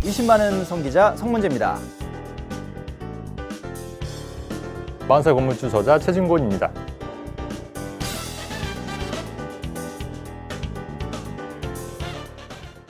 20만 원 성기자 성문재입니다. 만세 건물주 저자 최진곤입니다.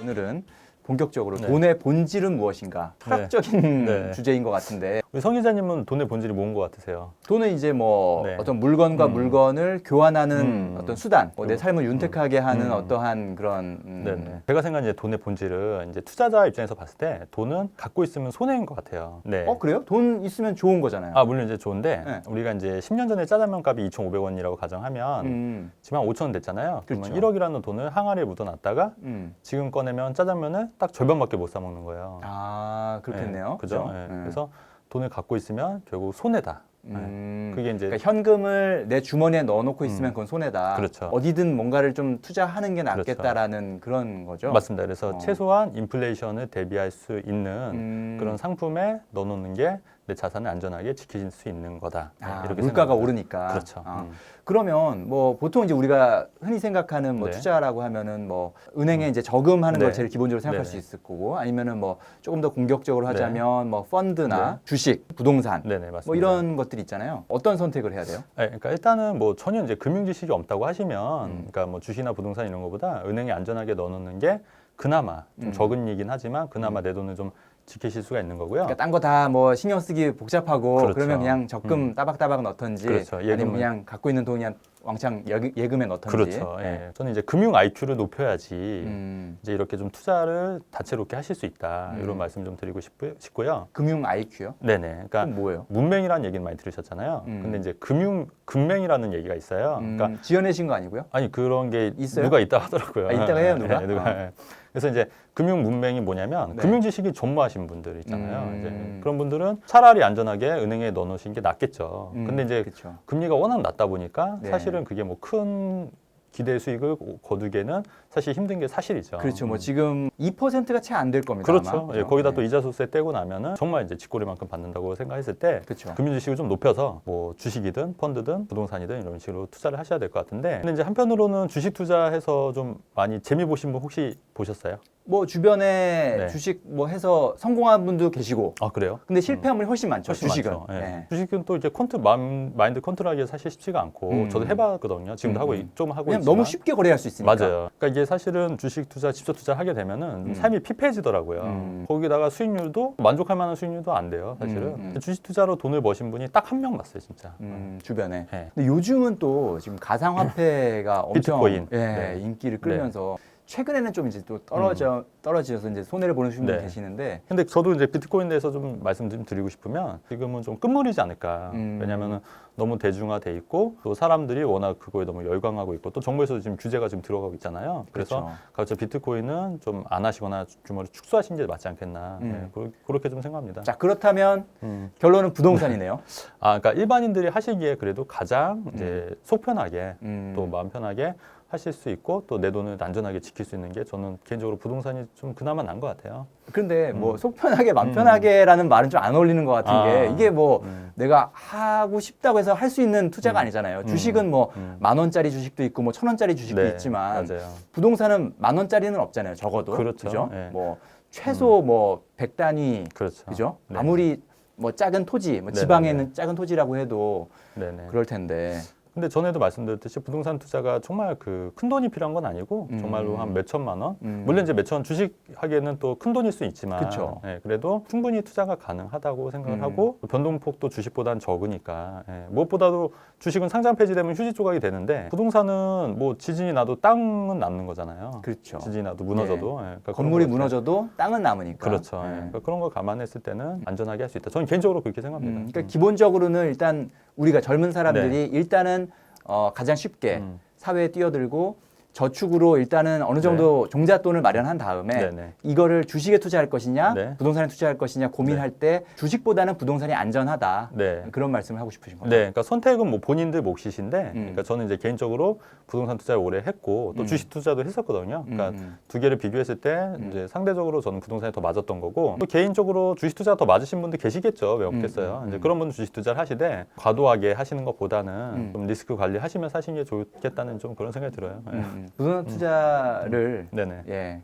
오늘은 본격적으로 네. 돈의 본질은 무엇인가 철학적인 네. 주제인 것 같은데 우리 성 기자님은 돈의 본질이 뭔 것 같으세요? 돈은 이제 뭐 네. 어떤 물건과 음. 물건을 교환하는 음. 어떤 수단, 뭐 내 삶을 윤택하게 하는 음. 어떠한 그런 음, 네네. 제가 생각하는 이제 돈의 본질은 이제 투자자 입장에서 봤을 때 돈은 갖고 있으면 손해인 것 같아요. 네. 어 그래요? 돈 있으면 좋은 거잖아요. 아 물론 이제 좋은데 네. 우리가 이제 10년 전에 짜장면 값이 2,500원이라고 가정하면 음, 지금 한 5,000원 됐잖아요. 그러면 그렇죠. 1억이라는 돈을 항아리에 묻어놨다가 음. 지금 꺼내면 짜장면을 딱 절반밖에 못 사 먹는 거예요. 아 그렇겠네요. 네, 그죠? 네. 그래서 돈을 갖고 있으면 결국 손해다. 네. 음, 그게 이제 그러니까 현금을 내 주머니에 넣어놓고 있으면 음. 그건 손해다. 그렇죠. 어디든 뭔가를 좀 투자하는 게 낫겠다라는 그런 거죠. 맞습니다. 그래서 어. 최소한 인플레이션을 대비할 수 있는 음. 그런 상품에 넣어놓는 게 내 자산을 안전하게 지킬 수 있는 거다. 네, 아, 이렇게 물가가 생각합니다. 오르니까. 그렇죠. 아, 음. 그러면 뭐 보통 이제 우리가 흔히 생각하는 뭐 네. 투자라고 하면은 뭐 은행에 이제 저금하는 네. 걸 제일 기본적으로 생각할 네네. 수 있을 거고 아니면은 뭐 조금 더 공격적으로 하자면 뭐 펀드나 네. 주식, 부동산 네네. 뭐 이런 것들 있잖아요. 어떤 선택을 해야 돼요? 네, 그러니까 일단은 뭐 전혀 이제 금융 지식이 없다고 하시면, 음. 그러니까 뭐 주식이나 부동산 이런 것보다 은행에 안전하게 넣어놓는 게 그나마 좀 음. 적은 이긴 하지만 그나마 내 돈을 좀 지키실 수가 있는 거고요. 그러니까 딴 거 다 뭐 신경 쓰기 복잡하고 그렇죠. 그러면 그냥 적금 음. 따박따박 넣던지 그렇죠. 아니면 예금을. 그냥 갖고 있는 돈 그냥 왕창 예금, 예금에 넣던지. 그렇죠. 예. 네. 저는 이제 금융 IQ를 높여야지 음, 이제 이렇게 좀 투자를 다채롭게 하실 수 있다 음. 이런 말씀 좀 드리고 싶, 싶고요. 금융 IQ요? 네네. 그러니까 그럼 뭐예요? 문맹이라는 얘기는 많이 들으셨잖아요. 음. 근데 이제 금융 금맹이라는 얘기가 있어요. 음, 그러니까 지어내신 거 아니고요? 아니 그런 게 있어요? 누가 있다 하더라고요. 아, 있다가 해요, 누가? 네, 누가. 어. 예. 그래서 이제 금융 문맹이 뭐냐면 네. 금융 지식이 전무하신 분들 있잖아요. 음. 이제 그런 분들은 차라리 안전하게 은행에 넣어놓으신 게 낫겠죠. 음, 근데 이제 그렇죠. 금리가 워낙 낮다 보니까 네. 사실은 그게 뭐 큰 기대 수익을 거두기에는 사실 힘든 게 사실이죠. 그렇죠. 뭐 음. 지금 2%가 채 안 될 겁니다. 그렇죠. 아마. 예, 거기다 네. 또 이자 소세 떼고 나면은 정말 이제 쥐꼬리만큼 받는다고 생각했을 때 그렇죠. 금융 지식을 좀 높여서 뭐 주식이든 펀드든 부동산이든 이런 식으로 투자를 하셔야 될 것 같은데 근데 이제 한편으로는 주식 투자해서 좀 많이 재미 보신 분 혹시 보셨어요? 뭐 주변에 네. 주식 뭐 해서 성공한 분도 계시고 아 그래요? 근데 실패한 분이 훨씬 많죠. 훨씬 주식은. 많죠. 예. 네. 주식은 또 이제 컨트 마음, 마인드 컨트롤하기 사실 쉽지가 않고 음. 저도 해봤거든요. 지금도 음, 하고 음. 있- 좀 하고 그냥 있지만 너무 쉽게 거래할 수 있으니까. 맞아요. 그러니까 이게 사실은 주식 투자, 집서 투자 하게 되면은 좀 음. 삶이 피폐해지더라고요. 음. 거기다가 수익률도 만족할 만한 수익률도 안 돼요, 사실은. 음, 음. 주식 투자로 돈을 버신 분이 딱 한 명 봤어요, 진짜. 음, 주변에. 네. 근데 요즘은 또 지금 가상화폐가 엄청 비트코인. 예, 네. 인기를 끌면서 최근에는 좀 이제 또 떨어져 떨어져서 이제 손해를 보는 분들 네. 계시는데 근데 저도 이제 비트코인 대해서 좀 말씀 좀 드리고 싶으면 지금은 좀 끝물이지 않을까. 음. 왜냐면은 너무 대중화돼 있고 또 사람들이 워낙 그거에 너무 열광하고 있고 또 정부에서도 지금 규제가 지금 들어가고 있잖아요. 그래서 그렇죠. 가급적 비트코인은 좀 안 하시거나 규모를 축소하신 게 맞지 않겠나. 음. 네, 그러- 그렇 게 좀 생각합니다. 자 그렇다면 음. 결론은 부동산이네요. 아, 그러니까 일반인들이 하시기에 그래도 가장 이제 속 편하게 음. 또 마음 편하게 하실 수 있고 또 내 돈을 안전하게 지킬 수 있는 게 저는 개인적으로 부동산이 좀 그나마 난 것 같아요. 그런데 음. 뭐속 편하게 맘 편하게라는 말은 좀 안 어울리는 것 같은 아. 게 이게 뭐 음. 내가 하고 싶다고 해서 할 수 있는 투자가 음. 아니잖아요. 음. 주식은 뭐 음. 만 원짜리 주식도 있고 뭐 천 원짜리 주식도 네, 있지만 맞아요. 부동산은 만 원짜리는 없잖아요. 적어도 그렇죠. 그죠? 네. 뭐 최소 뭐백 단위 그렇죠. 그죠? 네. 아무리 뭐 작은 토지, 뭐 네, 지방에 네, 네. 작은 토지라고 해도 네네. 그럴 텐데. 근데 전에도 말씀드렸듯이 부동산 투자가 정말 그 큰 돈이 필요한 건 아니고 음. 정말로 한 몇 천만 원. 음. 물론 이제 몇 천 주식 하기에는 또 큰 돈일 수 있지만 그쵸. 예, 그래도 충분히 투자가 가능하다고 생각을 음. 하고 변동폭도 주식보다는 적으니까 예, 무엇보다도 주식은 상장 폐지되면 휴지 조각이 되는데 부동산은 뭐 지진이 나도 땅은 남는 거잖아요. 그렇죠. 지진이 나도 무너져도 예, 그러니까 그런 건물이 거 무너져도 땅은 남으니까. 그렇죠. 예. 네. 그러니까 그런 걸 감안했을 때는 안전하게 할 수 있다. 저는 개인적으로 그렇게 생각합니다. 음, 그러니까 기본적으로는 일단 우리가 젊은 사람들이 네. 일단은 어, 가장 쉽게 음. 사회에 뛰어들고 저축으로 일단은 어느 정도 종잣돈을 마련한 다음에 네네. 이거를 주식에 투자할 것이냐 네. 부동산에 투자할 것이냐 고민할 때 주식보다는 부동산이 안전하다 네. 그런 말씀을 하고 싶으신 거죠. 네, 그러니까 선택은 뭐 본인들 몫이신데, 음. 그러니까 저는 이제 개인적으로 부동산 투자를 오래 했고 또 음. 주식 투자도 했었거든요. 그러니까 음, 두 개를 비교했을 때 이제 상대적으로 저는 부동산이 더 맞았던 거고 또 개인적으로 주식 투자가 더 맞으신 분들 계시겠죠. 왜 없겠어요? 음, 음, 이제 음. 그런 분들 주식 투자를 하시되 과도하게 하시는 것보다는 음. 좀 리스크 관리하시면서 하시는 게 좋겠다는 좀 그런 생각이 들어요. 음, 음. 부동산 투자를 네네. 예.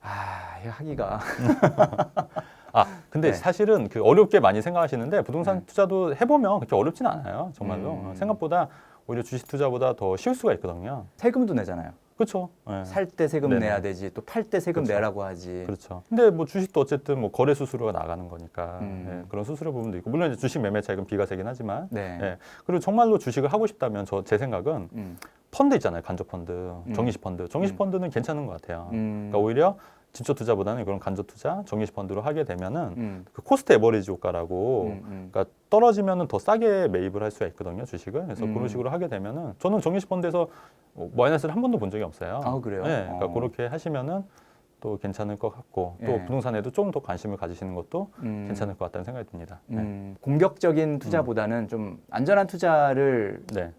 아, 이거 하기가 아 근데 네. 사실은 그 어렵게 많이 생각하시는데 부동산 네. 투자도 해보면 그렇게 어렵진 않아요 정말로 음. 생각보다 오히려 주식 투자보다 더 쉬울 수가 있거든요 세금도 내잖아요. 그렇죠 네. 살때 세금 네네. 내야 되지, 또 팔 때 세금 그렇죠. 내라고 하지. 그렇죠. 근데 뭐 주식도 어쨌든 뭐 거래 수수료가 나가는 거니까 음. 예, 그런 수수료 부분도 있고 물론 이제 주식 매매 차익은 비과세긴 하지만 네. 예. 그리고 정말로 주식을 하고 싶다면 저 제 생각은 음. 펀드 있잖아요 간접 펀드, 정기식 펀드, 정기식 음. 펀드는 괜찮은 것 같아요. 음. 그러니까 오히려 직접 투자보다는 그런 간접 투자, 정기식 펀드로 하게 되면은 음. 그 코스트 에버리지 효과라고 음, 음. 그러니까 떨어지면은 더 싸게 매입을 할 수가 있거든요 주식을. 그래서 음. 그런 식으로 하게 되면은 저는 정기식 펀드에서 뭐 마이너스를 한 번도 본 적이 없어요. 아, 그래요? 네, 그러니까 어. 그렇게 하시면은 또 괜찮을 것 같고 또 예. 부동산에도 좀더 관심을 가지시는 것도 음. 괜찮을 것 같다는 생각이 듭니다. 네. 음. 공격적인 투자보다는 좀 안전한 투자를 네.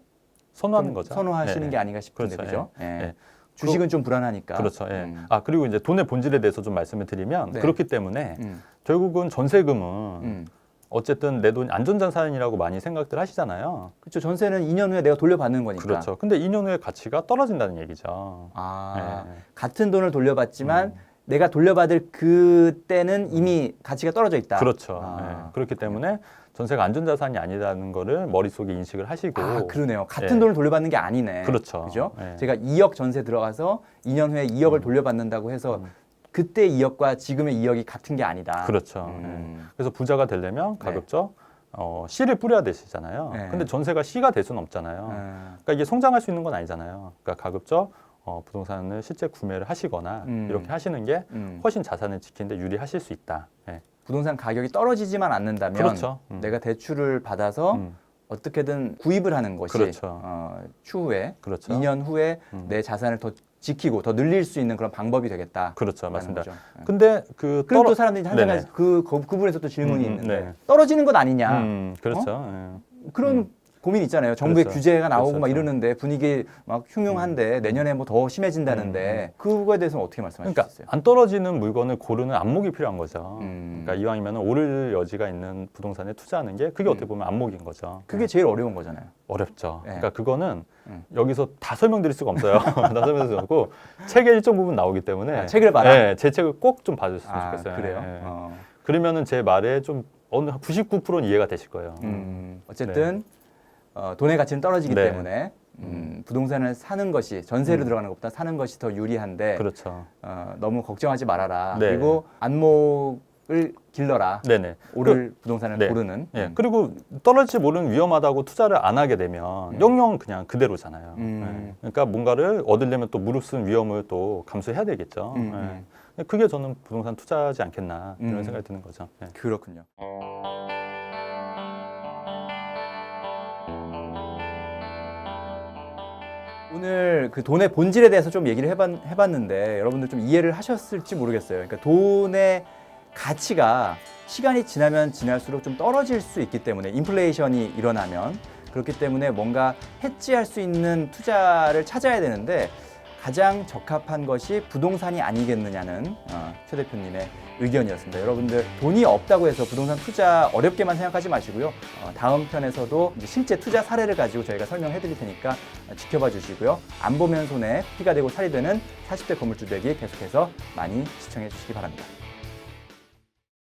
선호하는 좀 거죠. 선호하시는 네, 게 아닌가 싶은데 그렇죠. 그죠? 예. 예. 주식은 좀 불안하니까. 그렇죠. 예. 음. 아 그리고 이제 돈의 본질에 대해서 좀 말씀을 드리면 네. 그렇기 때문에 음. 결국은 전세금은 음. 어쨌든 내돈 안전자산이라고 많이 생각들 하시잖아요. 그렇죠. 전세는 2년 후에 내가 돌려받는 거니까. 그렇죠. 근데 2년 후에 가치가 떨어진다는 얘기죠. 아, 예. 같은 돈을 돌려받지만 음. 내가 돌려받을 그때는 이미 가치가 떨어져 있다. 그렇죠. 아. 예. 그렇기 때문에 전세가 안전자산이 아니라는 거를 머릿속에 인식을 하시고 아, 그러네요. 같은 예. 돈을 돌려받는 게 아니네. 그렇죠. 그죠? 예. 제가 2억 전세 들어가서 2년 후에 2억을 음. 돌려받는다고 해서 음. 그때 2억과 지금의 2억이 같은 게 아니다. 그렇죠. 음. 예. 그래서 부자가 되려면 네. 가급적 어, 씨를 뿌려야 되시잖아요. 네. 근데 전세가 씨가 될 수는 없잖아요. 아, 그러니까 이게 성장할 수 있는 건 아니잖아요. 그러니까 가급적 어, 부동산을 실제 구매를 하시거나 음. 이렇게 하시는 게 음. 훨씬 자산을 지키는데 유리하실 수 있다. 예. 부동산 가격이 떨어지지만 않는다면 그렇죠. 음. 내가 대출을 받아서 음, 어떻게든 구입을 하는 것이 그렇죠. 어, 추후에 그렇죠. 2년 후에 음. 내 자산을 더 지키고 더 늘릴 수 있는 그런 방법이 되겠다. 그렇죠. 맞습니다. 거죠. 예. 근데 그 그리고 또 떨어- 사람들이. 가지 그, 그 부분에서 또 질문이 음, 음, 있는데 네. 떨어지는 것 아니냐 음, 그렇죠. 예. 그런 음. 고민 있잖아요. 정부의 그렇죠. 규제가 나오고 그렇죠, 막 그렇죠. 이러는데 분위기 막 흉흉한데 내년에 뭐 더 심해진다는데 그거에 대해서는 어떻게 말씀하실 그러니까 수 있어요? 안 떨어지는 물건을 고르는 안목이 필요한 거죠. 음. 그러니까 이왕이면 오를 여지가 있는 부동산에 투자하는 게 그게 어떻게 보면 안목인 거죠. 그게 제일 어려운 거잖아요. 어렵죠. 네. 그러니까 그거는 음. 여기서 다 설명드릴 수가 없어요. 다 설명드릴 수 없고 책의 일정 부분 나오기 때문에 아, 책을 봐라? 네, 제 책을 꼭 좀 봐주셨으면 아 좋겠어요. 그래요? 네. 어. 그러면은 제 말에 좀 어느 99%는 이해가 되실 거예요. 음, 어쨌든 어, 돈의 가치는 떨어지기 네. 때문에 음, 부동산을 사는 것이 전세로 음. 들어가는 것보다 사는 것이 더 유리한데 그렇죠. 어, 너무 걱정하지 말아라. 네. 그리고 안목을 길러라. 네네. 오를 부동산을 네. 고르는. 예. 음. 그리고 떨어질지 모르는 위험하다고 투자를 안 하게 되면 음. 영영 그냥 그대로잖아요. 음. 예. 그러니까 뭔가를 얻으려면 또 무릅쓴 위험을 또 감수해야 되겠죠. 음, 예. 음. 그게 저는 부동산 투자하지 않겠나 이런 음. 생각이 드는 거죠. 예. 그렇군요. 오늘 그 돈의 본질에 대해서 좀 얘기를 해봤, 해봤는데 여러분들 좀 이해를 하셨을지 모르겠어요. 그러니까 돈의 가치가 시간이 지나면 지날수록 좀 떨어질 수 있기 때문에 인플레이션이 일어나면 그렇기 때문에 뭔가 해지할 수 있는 투자를 찾아야 되는데 가장 적합한 것이 부동산이 아니겠느냐는 어, 최 대표님의 의견이었습니다. 여러분들 돈이 없다고 해서 부동산 투자 어렵게만 생각하지 마시고요. 어, 다음 편에서도 이제 실제 투자 사례를 가지고 저희가 설명해 드릴 테니까 지켜봐 주시고요. 안 보면 손에 피가 되고 살이 되는 40대 건물주 되기 계속해서 많이 시청해 주시기 바랍니다.